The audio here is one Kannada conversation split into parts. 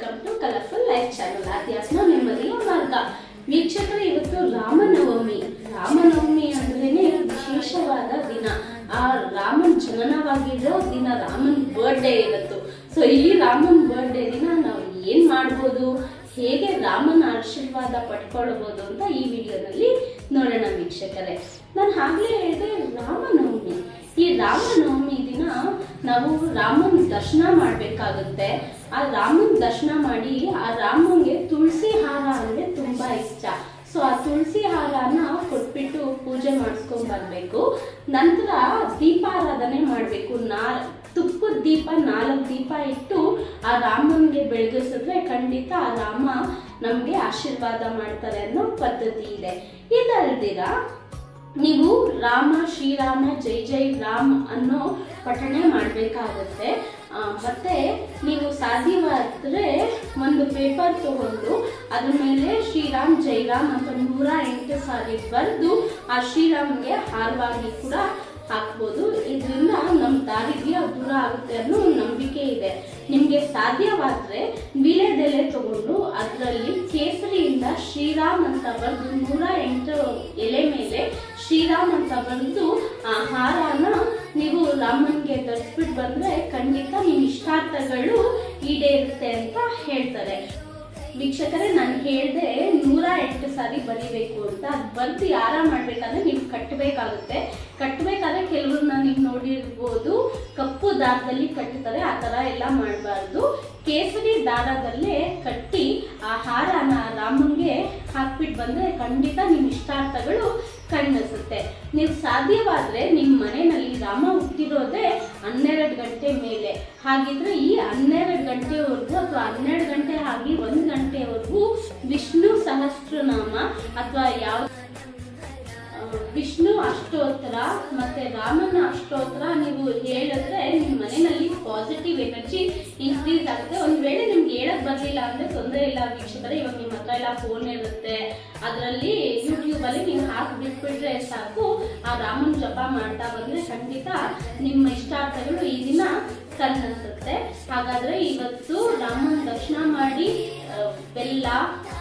Welcome to colourful life channel ಅಧ್ಯಾತ್ಮ ನೆಮ್ಮದಿಯ ಮಾರ್ಗ ವೀಕ್ಷಕರು, ಇವತ್ತು ರಾಮನವಮಿ. ರಾಮನವಮಿ ಅಂದ್ರೇನೆ ವಿಶೇಷವಾದ ದಿನ. ಆ ರಾಮನ್ ಜನನವಾಗಿರೋ ದಿನ, ರಾಮನ್ ಬರ್ಡೇ ಇವತ್ತು. ಸೊ ಈ ರಾಮನ್ ಬರ್ಡೇ ದಿನ ನಾವು ಏನ್ ಮಾಡ್ಬೋದು? ಹೇಗೆ ರಾಮನ ಆಶೀರ್ವಾದ ಪಡ್ಕೊಳ್ಬೋದು ಅಂತ ಈ ವಿಡಿಯೋದಲ್ಲಿ ನೋಡೋಣ ವೀಕ್ಷಕರೇ. ನಾನು ಆಗ್ಲೇ ಹೇಳಿದೆ, ರಾಮನವಮಿ. ಈ ರಾಮನವಮಿ ದಿನ ನಾವು ರಾಮನ ದರ್ಶನ ಮಾಡಬೇಕಾಗುತ್ತೆ. ಆ ರಾಮನ ದರ್ಶನ ಮಾಡಿ ಆ ರಾಮನ್ಗೆ ತುಳಸಿ ಹಾರ ಅಂದ್ರೆ ತುಂಬಾ ಇಷ್ಟ. ಸೊ ಆ ತುಳಸಿ ಹಾರನ ಕೊಟ್ಬಿಟ್ಟು ಪೂಜೆ ಮಾಡಿಸ್ಕೊಂಡ್ ಬರ್ಬೇಕು ನಂತರ ದೀಪಾರಾಧನೆ ಮಾಡಬೇಕು. ನಾ ತುಪ್ಪದ ದೀಪ, ನಾಲ್ಕು ದೀಪ ಇಟ್ಟು ಆ ರಾಮನ್ಗೆ ಬೆಳಗಿಸಿದ್ರೆ ಖಂಡಿತ ಆ ರಾಮ ನಮಗೆ ಆಶೀರ್ವಾದ ಮಾಡ್ತಾರೆ ಅನ್ನೋ ಪದ್ಧತಿ ಇದೆ. ಇದಲ್ದಿರ, ನೀವು ರಾಮ, ಶ್ರೀರಾಮ, ಜೈ ಜೈ ರಾಮ್ ಅನ್ನೋ ಪಠಣೆ ಮಾಡಬೇಕಾಗುತ್ತೆ. ಮತ್ತೆ ನೀವು ಸಾಧ್ಯವಾದರೆ ಒಂದು ಪೇಪರ್ ತಗೊಂಡು ಅದ್ರ ಮೇಲೆ ಶ್ರೀರಾಮ್, ಜೈ ರಾಮ್ ಅಂತ ನೂರ ಎಂಟು ಸಾರಿ ಬರೆದು ಆ ಶ್ರೀರಾಮ್ಗೆ ಹಾರವಾಗಿ ಕೂಡ ಹಾಕ್ಬೋದು. ಇದರಿಂದ ನಮ್ಮ ದಾರಿಗೆ ದೂರ ಆಗುತ್ತೆ ಅನ್ನೋ ನಂಬಿಕೆ ಇದೆ. ನಿಮಗೆ ಸಾಧ್ಯವಾದರೆ ವೀಳ್ಯದೆಲೆ ತಗೊಂಡು ಅದರಲ್ಲಿ ಶ್ರೀರಾಮ್ ಅಂತ ಬರೆದು ನೂರ ಎಂಟು ಎಲೆ ಮೇಲೆ ಶ್ರೀರಾಮ್ ಅಂತ ಬಂದು ಆ ಹಾರನ ನೀವು ರಾಮನ್ಗೆ ಧರಿಸ್ಬಿಟ್ಟು ಬಂದ್ರೆ ಖಂಡಿತ ನಿಮ್ಮ ಇಷ್ಟಾರ್ಥಗಳು ಈಡೇರುತ್ತೆ ಅಂತ ಹೇಳ್ತಾರೆ. ವೀಕ್ಷಕರೇ, ನಾನು ಹೇಳಿದೆ ನೂರ ಎಂಟು ಸಾರಿ ಬರಿಬೇಕು ಅಂತ. ಅದು ಬಂದು ಯಾರ ಮಾಡ್ಬೇಕಂದ್ರೆ ನೀವು ಕಟ್ಟಬೇಕಾಗುತ್ತೆ ಕಟ್ಟಬೇಕಾದ್ರೆ ಕೆಲವ್ರನ್ನ ನೀವು ನೋಡಿರ್ಬೋದು. ಕಪ್ಪು ದಾರದಲ್ಲಿ ಕಟ್ಟುತ್ತಾರೆ ಆ ಥರ ಎಲ್ಲ ಮಾಡಬಾರ್ದು. ಕೇಸರಿ ದಾರದಲ್ಲೇ ಕಟ್ಟಿ ಆ ಹಾರನ ರಾಮಂಗೆ ಹಾಕ್ಬಿಟ್ಟು ಬಂದರೆ ಖಂಡಿತ ನಿಮ್ಮ ಇಷ್ಟಾರ್ಥಗಳು ಕಣ್ಣಿಸುತ್ತೆ ನೀವು ಸಾಧ್ಯವಾದರೆ ನಿಮ್ಮ ಮನೆಯಲ್ಲಿ ರಾಮ ಹುಟ್ಟಿರೋದೇ ಹನ್ನೆರಡು ಗಂಟೆ ಮೇಲೆ. ಹಾಗಿದ್ರೆ ಈ ಹನ್ನೆರಡು ಗಂಟೆವರೆಗೂ ಅಥವಾ ಹನ್ನೆರಡು ಗಂಟೆ ಆಗಿ ಒಂದು ಗಂಟೆವರೆಗೂ ವಿಷ್ಣು ಸಹಸ್ರನಾಮ ಅಥವಾ ಯಾವ ವಿಷ್ಣು ಅಷ್ಟೋತ್ತರ ಮತ್ತೆ ರಾಮನ ಅಷ್ಟೋತ್ತರ ನೀವು ಹೇಳಿದ್ರೆ ನಿಮ್ಮ ಮನೆಯಲ್ಲಿ ಪಾಸಿಟಿವ್ ಎನರ್ಜಿ ಇನ್ಕ್ರೀಸ್ ಆಗುತ್ತೆ. ಒಂದು ಬರಲಿಲ್ಲ ಅಂದ್ರೆ ತೊಂದರೆ ಇಲ್ಲ ವೀಕ್ಷಕರೇ, ಇವಾಗ ನಿಮ್ಮ ಹತ್ರ ಎಲ್ಲ ಫೋನ್ ಇರುತ್ತೆ. ಅದರಲ್ಲಿ ಯೂಟ್ಯೂಬ್ ಅಲ್ಲಿ ನೀವು ಹಾಕಿ ಬಿಟ್ಬಿಟ್ರೆ ಸಾಕು. ಆ ರಾಮನ ಜಪ ಮಾಡ್ತಾ ಬಂದ್ರೆ ಖಂಡಿತ ನಿಮ್ಮ ಇಷ್ಟಾರ್ಥಗಳು ಈ ದಿನ ಕನ್ನಸುತ್ತೆ ಹಾಗಾದ್ರೆ ಇವತ್ತು ರಾಮನ ದರ್ಶನ ಮಾಡಿ ಬೆಲ್ಲ,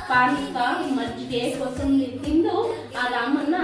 ಪಾನಕ, ಮಜ್ಜಿಗೆ ಕೊಸಂಬರಿ ತಿಂದು ಆ ರಾಮನ